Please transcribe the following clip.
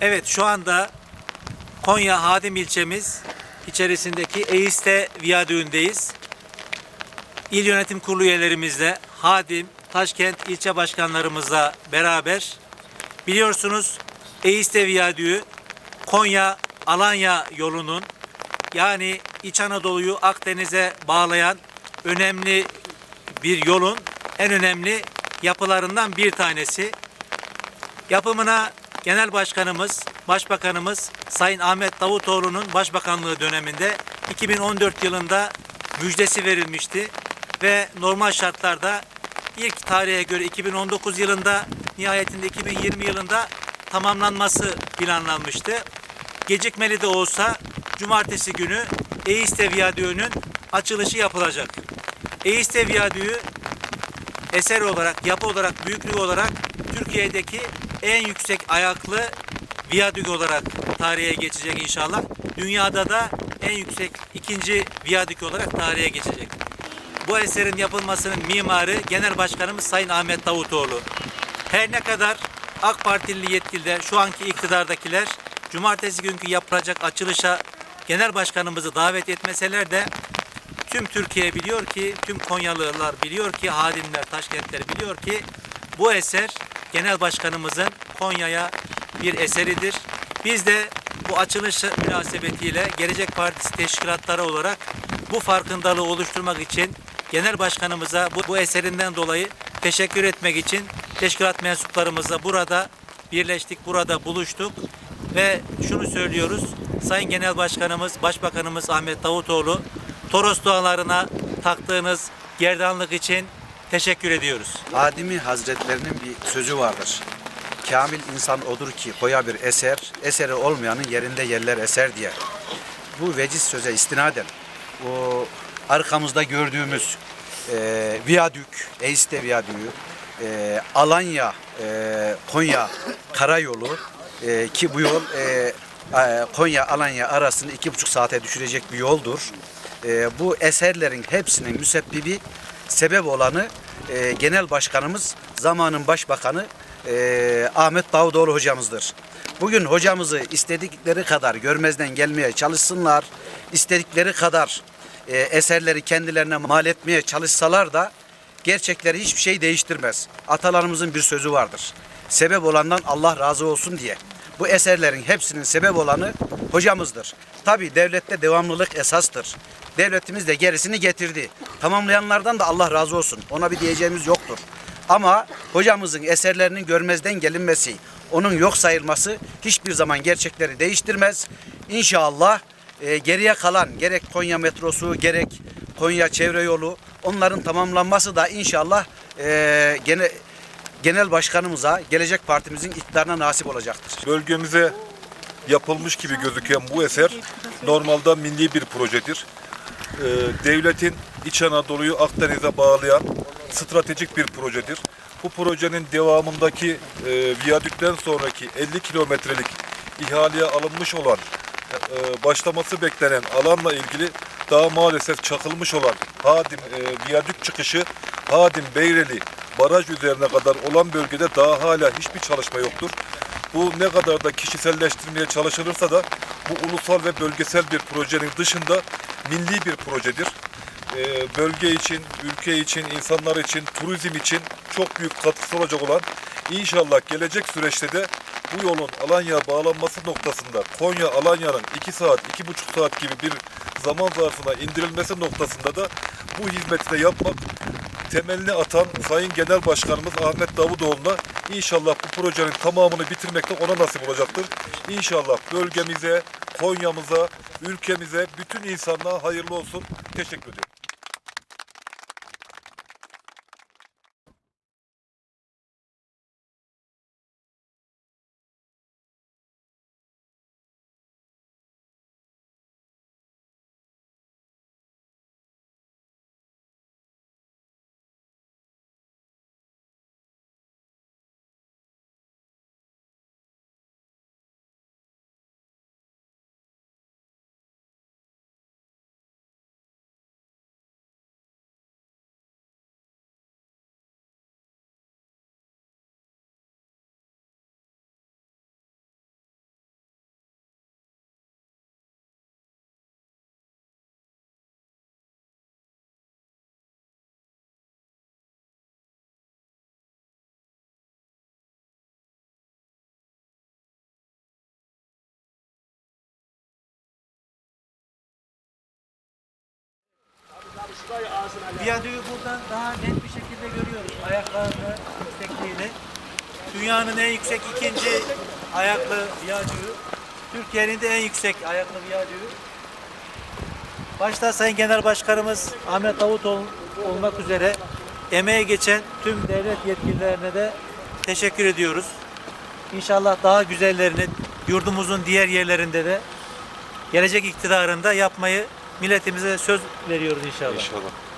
Evet şu anda Konya Hadim ilçemiz içerisindeki Eiste Viyadüğü'ndeyiz. İl Yönetim Kurulu üyelerimizle Hadim, Taşkent ilçe başkanlarımızla beraber biliyorsunuz Eiste Viyadüğü Konya Alanya yolunun yani İç Anadolu'yu Akdeniz'e bağlayan önemli bir yolun en önemli yapılarından bir tanesi. Yapımına Genel Başkanımız, Başbakanımız Sayın Ahmet Davutoğlu'nun başbakanlığı döneminde 2014 yılında müjdesi verilmişti ve normal şartlarda ilk tarihe göre 2019 yılında nihayetinde 2020 yılında tamamlanması planlanmıştı. Gecikmeli de olsa cumartesi günü Eiste Viyadüğü'nün açılışı yapılacak. Eiste Viyadüğü eser olarak, yapı olarak, büyüklük olarak Türkiye'deki en yüksek ayaklı viyadük olarak tarihe geçecek inşallah. Dünyada da en yüksek ikinci viyadük olarak tarihe geçecek. Bu eserin yapılmasının mimarı Genel Başkanımız Sayın Ahmet Davutoğlu. Her ne kadar AK Partili yetkililer, şu anki iktidardakiler cumartesi günkü yapılacak açılışa Genel Başkanımızı davet etmeseler de tüm Türkiye biliyor ki, tüm Konyalılar biliyor ki, Hadimler, Taşkentler biliyor ki bu eser Genel Başkanımızın Konya'ya bir eseridir. Biz de bu açılış münasebetiyle Gelecek Partisi teşkilatları olarak bu farkındalığı oluşturmak için Genel Başkanımıza bu, bu eserinden dolayı teşekkür etmek için teşkilat mensuplarımızla burada birleştik, burada buluştuk ve şunu söylüyoruz. Sayın Genel Başkanımız, Başbakanımız Ahmet Davutoğlu, Toros Dağları'na taktığınız gerdanlık için teşekkür ediyoruz. Adimi Hazretlerinin bir sözü vardır. Kamil insan odur ki koya bir eser, eseri olmayanın yerinde yerler eser diye. Bu veciz söze istinaden o arkamızda gördüğümüz e, viyadük, Eiste viyadüğü, e, Alanya, e, Konya karayolu e, ki bu yol e, Konya Alanya arasını iki buçuk saate düşürecek bir yoldur. E, bu eserlerin hepsinin müsebbibi sebep olanı e, Genel Başkanımız, zamanın Başbakanı e, Ahmet Davutoğlu hocamızdır. Bugün hocamızı istedikleri kadar görmezden gelmeye çalışsınlar, istedikleri kadar e, eserleri kendilerine mal etmeye çalışsalar da gerçekleri hiçbir şey değiştirmez. Atalarımızın bir sözü vardır. Sebep olandan Allah razı olsun diye. Bu eserlerin hepsinin sebep olanı hocamızdır. Tabi devlette devamlılık esastır. Devletimiz de gerisini getirdi. Tamamlayanlardan da Allah razı olsun. Ona bir diyeceğimiz yoktur. Ama hocamızın eserlerinin görmezden gelinmesi, onun yok sayılması hiçbir zaman gerçekleri değiştirmez. İnşallah e, geriye kalan gerek Konya metrosu gerek Konya çevre yolu onların tamamlanması da inşallah e, gene genel başkanımıza, gelecek partimizin iktidarına nasip olacaktır. Bölgemize yapılmış gibi gözüken bu eser normalde milli bir projedir. Ee, devletin İç Anadolu'yu Akdeniz'e bağlayan stratejik bir projedir. Bu projenin devamındaki e, viyadükten sonraki 50 kilometrelik ihaleye alınmış olan e, başlaması beklenen alanla ilgili daha maalesef çakılmış olan Hadim e, viyadük çıkışı Hadim Beyreli baraj üzerine kadar olan bölgede daha hala hiçbir çalışma yoktur. Bu ne kadar da kişiselleştirmeye çalışılırsa da bu ulusal ve bölgesel bir projenin dışında milli bir projedir. Ee, bölge için, ülke için, insanlar için, turizm için çok büyük katkısı olacak olan inşallah gelecek süreçte de bu yolun Alanya'ya bağlanması noktasında Konya Alanya'nın 2 saat, 2,5 saat gibi bir zaman zarfına indirilmesi noktasında da bu hizmeti de yapmak temelini atan Sayın Genel Başkanımız Ahmet Davutoğlu'na inşallah bu projenin tamamını bitirmekte ona nasip olacaktır. İnşallah bölgemize, Konya'mıza, ülkemize, bütün insanlığa hayırlı olsun. Teşekkür ediyorum. Viyadüğü buradan daha net bir şekilde görüyoruz. Ayaklarını, yüksekliğini. Dünyanın en yüksek ikinci ayaklı viyadüğü. Türkiye'nin de en yüksek ayaklı viyadüğü. Başta Sayın Genel Başkanımız Ahmet Davutoğlu olmak üzere emeğe geçen tüm devlet yetkililerine de teşekkür ediyoruz. İnşallah daha güzellerini yurdumuzun diğer yerlerinde de gelecek iktidarında yapmayı milletimize söz veriyoruz inşallah. İnşallah.